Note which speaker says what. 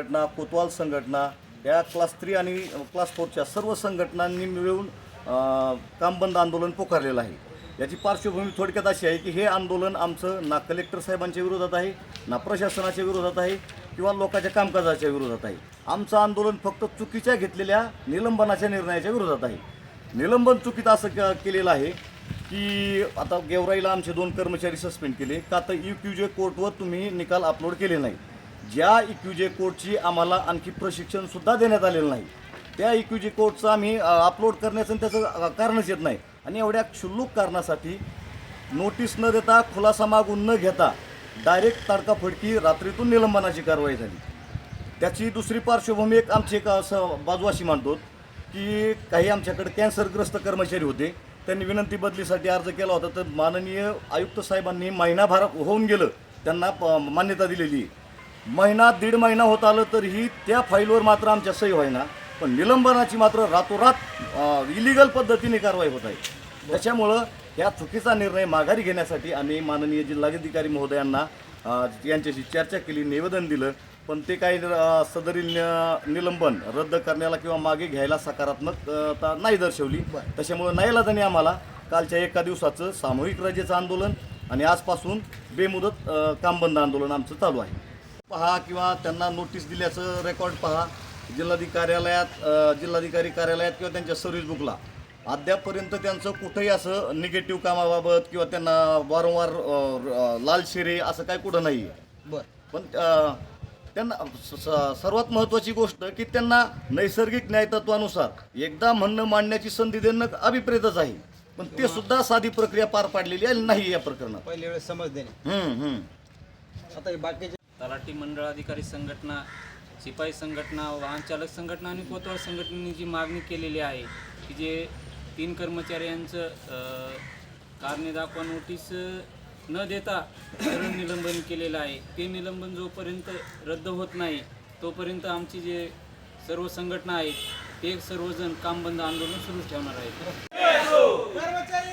Speaker 1: संघटना कोतवाल संघटना या क्लास थ्री आणि क्लास फोरच्या सर्व संघटनांनी मिळून काम बंद आंदोलन पुकारलेलं आहे. याची पार्श्वभूमी थोडक्यात अशी आहे की हे आंदोलन आमचं ना कलेक्टर साहेबांच्या विरोधात आहे ना प्रशासनाच्या विरोधात आहे किंवा लोकांच्या कामकाजाच्या विरोधात आहे. आमचं आंदोलन फक्त चुकीच्या घेतलेल्या निलंबनाच्या निर्णयाच्या विरोधात आहे. निलंबन चुकीत असं क- केलेलं आहे की आता गेवराईला आमचे दोन कर्मचारी सस्पेंड केले. का तर यू क्यू जे कोर्टवर तुम्ही निकाल अपलोड केले नाही. ज्या इक्युजे क्यू जे आम्हाला आणखी प्रशिक्षणसुद्धा देण्यात आलेलं नाही त्या इक्युजे क्यू जे आम्ही अपलोड करण्याचं त्याचं कारणच येत नाही. आणि एवढ्या क्षुल्लक कारणासाठी नोटीस न देता खुलासा मागून न घेता डायरेक्ट तडकाफडकी रात्रीतून निलंबनाची कारवाई झाली. त्याची दुसरी पार्श्वभूमी एक आमची एक असं बाजू अशी मांडतो की काही आमच्याकडे कॅन्सरग्रस्त कर्मचारी होते. त्यांनी विनंती बदलीसाठी अर्ज केला होता. तर माननीय आयुक्त साहेबांनी महिनाभर होऊन गेलं. त्यांना प- मान्यता दिलेली महिना दीड महिना होत आलं तरीही त्या फाईलवर मात्र आमच्या सही व्हायना. पण निलंबनाची मात्र रातोरात इलिगल पद्धतीने कारवाई होत आहे. त्याच्यामुळं या चुकीचा निर्णय माघारी घेण्यासाठी आम्ही माननीय जिल्हाधिकारी महोदयांना यांच्याशी चर्चा केली निवेदन दिलं. पण ते काही सदरील न- निलंबन रद्द करण्याला किंवा मागे घ्यायला सकारात्मकता नाही दर्शवली. त्याच्यामुळं नाईलाजाने आम्हाला. कालच्या एका दिवसाचं सामूहिक रजेचं आंदोलन आणि आजपासून बेमुदत कामबंद आंदोलन आमचं चालू आहे. पहा किंवा त्यांना नोटीस दिल्याचं रेकॉर्ड पहा. जिल्हाधिकारी कार्यालयात जिल्हाधिकारी कार्यालयात किंवा त्यांच्या सर्व्हिस बुकला अद्यापपर्यंत त्यांचं कुठंही असं निगेटिव्ह कामाबाबत किंवा त्यांना वारंवार लाल शेरे असं काय कुठं नाही आहे
Speaker 2: बर.
Speaker 1: पण त्यांना सर्वात महत्त्वाची गोष्ट की त्यांना नैसर्गिक न्यायतत्वानुसार एकदा म्हणणं मांडण्याची संधी देणं अभिप्रेतच आहे. पण ते सुद्धा साधी प्रक्रिया पार पाडलेली आहे नाही या प्रकरणात.
Speaker 2: पहिल्या वेळेस समज देणे. आता बाकीचे
Speaker 3: तलाठी मंडळ अधिकारी संघटना शिपाई संघटना वाहन चालक संघटना आणि कोतवाल संघटनेने जी मागणी केलेली आहे की जे तीन कर्मचाऱ्यांचं कारणे दाखवा नोटीस न देता धरण निलंबन केलेलं आहे. ते निलंबन जोपर्यंत रद्द होत नाही तोपर्यंत आमची जे सर्व संघटना आहेत ते सर्वजण कामबंद आंदोलन सुरू ठेवणार आहेत. कर्मचारी